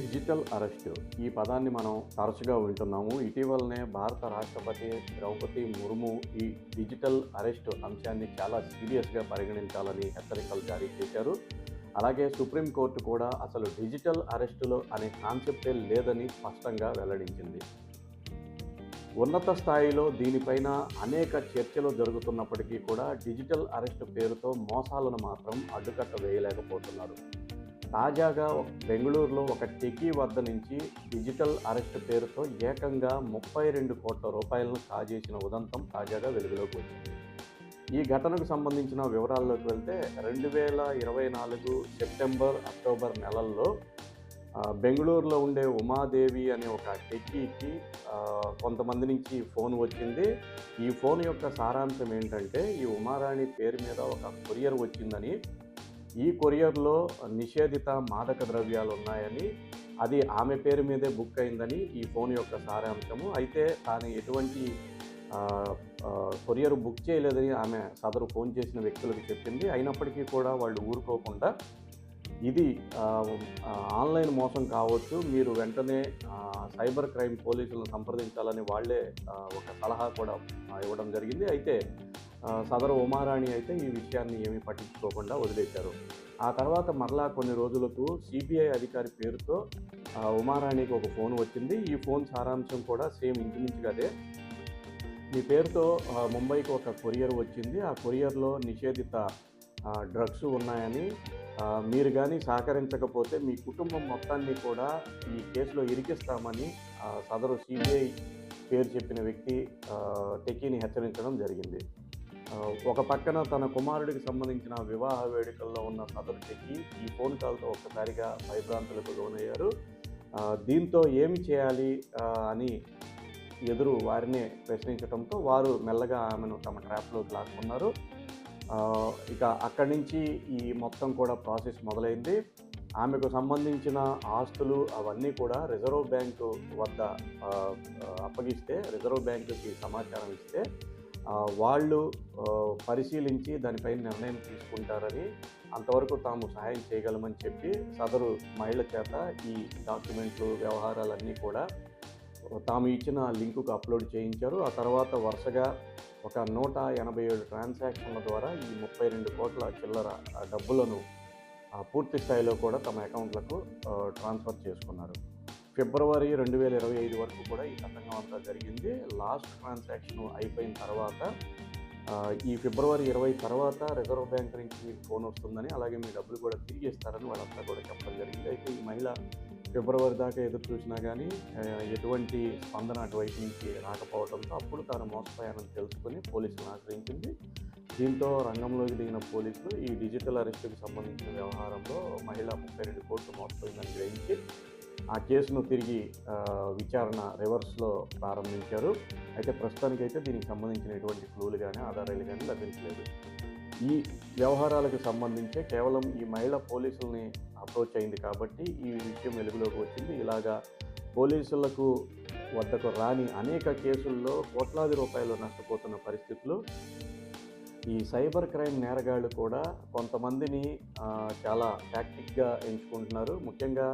Digital arrest. ఈ పదాన్ని మనం తరచుగా వింటున్నాము. ఇటీవలనే భారత రాష్ట్రపతి ద్రౌపది ముర్ము ఈ డిజిటల్ అరెస్ట్ అంశాన్ని చాలా సీరియస్గా పరిగణించాలని హెచ్చరికలు జారీ చేశారు. అలాగే సుప్రీంకోర్టు కూడా అసలు డిజిటల్ అరెస్టులు అనే కాన్సెప్టే లేదని స్పష్టంగా వెల్లడించింది. ఉన్నత స్థాయిలో దీనిపైన అనేక చర్చలు జరుగుతున్నప్పటికీ కూడా డిజిటల్ అరెస్ట్ పేరుతో మోసాలను మాత్రం అడ్డుకట్ట వేయలేకపోతున్నారు తాజాగా బెంగళూరులో ఒక టెకీ వద్ద నుంచి డిజిటల్ అరెస్ట్ పేరుతో ఏకంగా ముప్పై రెండు కోట్ల రూపాయలను కాజేసిన ఉదంతం తాజాగా వెలుగులోకి వచ్చింది. ఈ ఘటనకు సంబంధించిన వివరాల్లోకి వెళ్తే రెండు వేల ఇరవై నాలుగు సెప్టెంబర్ అక్టోబర్ నెలల్లో బెంగళూరులో ఉండే ఉమాదేవి అనే ఒక టెక్కీకి కొంతమంది నుంచి ఫోన్ వచ్చింది. ఈ ఫోన్ యొక్క సారాంశం ఏంటంటే ఈ ఉమారాణి పేరు మీద ఒక కొరియర్ వచ్చిందని ఈ కొరియర్లో నిషేధిత మాదక ద్రవ్యాలు ఉన్నాయని అది ఆమె పేరు మీదే బుక్ అయిందని ఈ ఫోన్ యొక్క సారాంశము. అయితే తాను ఎటువంటి కొరియర్ బుక్ చేయలేదని ఆమె సదరు ఫోన్ చేసిన వ్యక్తులకు చెప్పింది. అయినప్పటికీ కూడా వాళ్ళు ఊరుకోకుండా ఇది ఆన్లైన్ మోసం కావచ్చు మీరు వెంటనే సైబర్ క్రైమ్ పోలీసులను సంప్రదించాలని వాళ్ళే ఒక సలహా కూడా ఇవ్వడం జరిగింది. అయితే సదరు ఉమారాణి అయితే ఈ విషయాన్ని ఏమీ పట్టించుకోకుండా వదిలేశారు. ఆ తర్వాత మరలా కొన్ని రోజులకు సిబిఐ అధికారి పేరుతో ఉమారాణికి ఒక ఫోన్ వచ్చింది. ఈ ఫోన్ సారాంశం కూడా సేమ్ ఇంచుమించుగా అదే. మీ పేరుతో ముంబైకి ఒక కొరియర్ వచ్చింది. ఆ కొరియర్లో నిషేధిత డ్రగ్స్ ఉన్నాయని మీరు కానీ సహకరించకపోతే మీ కుటుంబం మొత్తాన్ని కూడా ఈ కేసులో ఇరికిస్తామని సదరు సిబిఐ పేరు చెప్పిన వ్యక్తి టెకీని హెచ్చరించడం జరిగింది. ఒక పక్కన తన కుమారుడికి సంబంధించిన వివాహ వేడుకల్లో ఉన్న సదరు చెక్కి ఈ ఫోన్ కాల్తో ఒక్కసారిగా భయభ్రాంతులకు లోనయ్యారు. దీంతో ఏమి చేయాలి అని ఎదురు వారినే ప్రశ్నించడంతో వారు మెల్లగా ఆమెను తమ ట్రాప్లోకి లాక్కున్నారు. ఇక అక్కడి నుంచి ఈ మొత్తం కూడా ప్రాసెస్ మొదలైంది. ఆమెకు సంబంధించిన ఆస్తులు అవన్నీ కూడా రిజర్వ్ బ్యాంకు వద్ద అప్పగిస్తే రిజర్వ్ బ్యాంకుకి సమాచారం ఇస్తే వాళ్ళు పరిశీలించి దానిపైన నిర్ణయం తీసుకుంటారని అంతవరకు తాము సహాయం చేయగలమని చెప్పి సదరు మహిళ చేత ఈ డాక్యుమెంట్లు వ్యవహారాలన్నీ కూడా తాము ఇచ్చిన లింకుకు అప్లోడ్ చేయించారు. ఆ తర్వాత వరుసగా ఒక నూట ఎనభై ఏడు ట్రాన్సాక్షన్ల ద్వారా ఈ ముప్పై రెండు కోట్ల చిల్లర డబ్బులను ఆ, పూర్తి స్థాయిలో కూడా తమ అకౌంట్లకు ట్రాన్స్ఫర్ చేసుకున్నారు. ఫిబ్రవరి రెండు వేల ఇరవై ఐదు వరకు కూడా ఈ తతంగం అంతా జరిగింది. లాస్ట్ ట్రాన్సాక్షన్ అయిపోయిన తర్వాత ఈ ఫిబ్రవరి ఇరవై తర్వాత రిజర్వ్ బ్యాంక్ నుంచి మీకు ఫోన్ వస్తుందని అలాగే మీ డబ్బులు కూడా తిరిగి ఇస్తారని వాళ్ళంతా కూడా చెప్పడం జరిగింది. అయితే ఈ మహిళ ఫిబ్రవరి దాకా ఎదురు చూసినా కానీ ఎటువంటి స్పందన అటువైపు నుంచి రాకపోవడంతో అప్పుడు తాను మోసపోయానని తెలుసుకుని పోలీసులను ఆశ్రయించింది. దీంతో రంగంలోకి దిగిన పోలీసులు ఈ డిజిటల్ అరెస్టుకి సంబంధించిన వ్యవహారంలో మహిళ ముప్పై రెండు కోట్లు మోసపోయిందని గ్రహించి ఆ కేసును తిరిగి విచారణ రివర్స్లో ప్రారంభించారు. అయితే ప్రస్తుతానికైతే దీనికి సంబంధించిన ఎటువంటి క్లూలు కానీ ఆధారాలు కానీ లభించలేదు. ఈ వ్యవహారాలకు సంబంధించే కేవలం ఈ మహిళ పోలీసుల్ని అప్రోచ్ అయింది కాబట్టి ఈ విషయం వెలుగులోకి వచ్చింది. ఇలాగా పోలీసులకు వద్దకు రాని అనేక కేసుల్లో కోట్లాది రూపాయలు నష్టపోతున్న పరిస్థితులు. ఈ సైబర్ క్రైమ్ నేరగాళ్ళు కూడా కొంతమందిని చాలా టాక్టిక్గా ఎంచుకుంటున్నారు. ముఖ్యంగా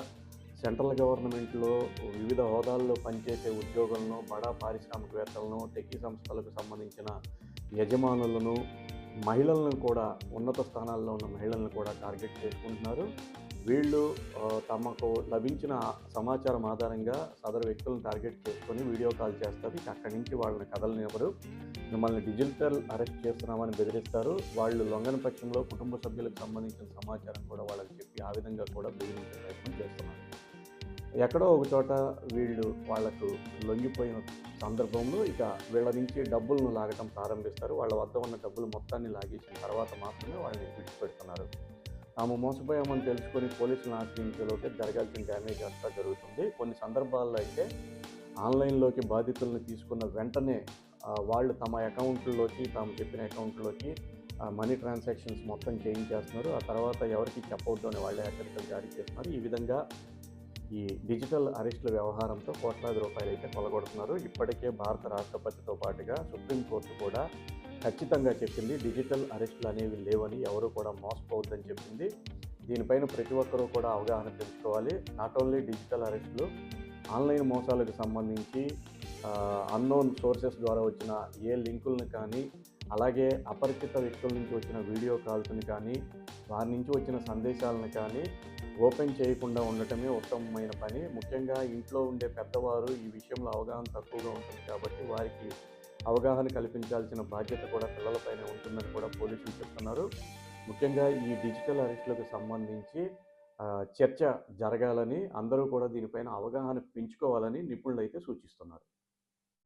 సెంట్రల్ గవర్నమెంట్లో వివిధ హోదాల్లో పనిచేసే ఉద్యోగులను బడా పారిశ్రామికవేత్తలను టెక్కీ సంస్థలకు సంబంధించిన యజమానులను మహిళలను కూడా ఉన్నత స్థానాల్లో ఉన్న మహిళలను కూడా టార్గెట్ చేసుకుంటున్నారు. వీళ్ళు తమకు లభించిన సమాచారం ఆధారంగా సదరు వ్యక్తులను టార్గెట్ చేసుకొని వీడియో కాల్ చేస్తారు. అక్కడి నుంచి వాళ్ళని కదలనివ్వరు మిమ్మల్ని డిజిటల్ అరెస్ట్ చేస్తున్నామని బెదిరిస్తారు. వాళ్ళు లొంగని పక్షంలో కుటుంబ సభ్యులకు సంబంధించిన సమాచారం కూడా వాళ్ళకి చెప్పి ఆ విధంగా కూడా బెదిరించే ప్రయత్నం చేస్తున్నారు. ఎక్కడో ఒక చోట వీళ్ళు వాళ్ళకు లొంగిపోయిన సందర్భంలో ఇక వీళ్ళ నుంచి డబ్బులను లాగటం ప్రారంభిస్తారు. వాళ్ళ వద్ద ఉన్న డబ్బులు మొత్తాన్ని లాగేసిన తర్వాత మాత్రమే వాళ్ళని విడిచిపెడుతున్నారు. తాము మోసపోయామని తెలుసుకొని పోలీసులను ఆశ్రయించేలోకి జరగాల్సిన డ్యామేజ్ అంతా జరుగుతుంది. కొన్ని సందర్భాల్లో అయితే ఆన్లైన్లోకి బాధితులను తీసుకున్న వెంటనే వాళ్ళు తమ అకౌంట్లోకి తాము చెప్పిన అకౌంట్లోకి మనీ ట్రాన్సాక్షన్స్ మొత్తం చేయించేస్తున్నారు. ఆ తర్వాత ఎవరికి చెప్పవద్దు అని వాళ్ళే హెచ్చరికలు జారీ చేస్తున్నారు. ఈ విధంగా ఈ డిజిటల్ అరెస్టుల వ్యవహారంతో కోట్లాది రూపాయలు అయితే కొలగొడుతున్నారు. ఇప్పటికే భారత రాష్ట్రపతితో పాటుగా సుప్రీంకోర్టు కూడా ఖచ్చితంగా చెప్పింది డిజిటల్ అరెస్టులు అనేవి లేవని ఎవరు కూడా మోసపోవద్దని చెప్పింది. దీనిపైన ప్రతి ఒక్కరూ కూడా అవగాహన పెంచుకోవాలి. నాట్ ఓన్లీ డిజిటల్ అరెస్టులు ఆన్లైన్ మోసాలకు సంబంధించి అన్నోన్ సోర్సెస్ ద్వారా వచ్చిన ఏ లింకులను కానీ అలాగే అపరిచిత వ్యక్తుల నుంచి వచ్చిన వీడియో కాల్స్ని కానీ వారి నుంచి వచ్చిన సందేశాలను కానీ ఓపెన్ చేయకుండా ఉండటమే ఉత్తమమైన పని. ముఖ్యంగా ఇంట్లో ఉండే పెద్దవారు ఈ విషయంలో అవగాహన తక్కువగా ఉంటుంది కాబట్టి వారికి అవగాహన కల్పించాల్సిన బాధ్యత కూడా పిల్లలపైన ఉంటుందని కూడా పోలీసులు చెప్తున్నారు. ముఖ్యంగా ఈ డిజిటల్ అరెస్టులకు సంబంధించి చర్చ జరగాలని అందరూ కూడా దీనిపైన అవగాహన పెంచుకోవాలని నిపుణులు అయితే సూచిస్తున్నారు.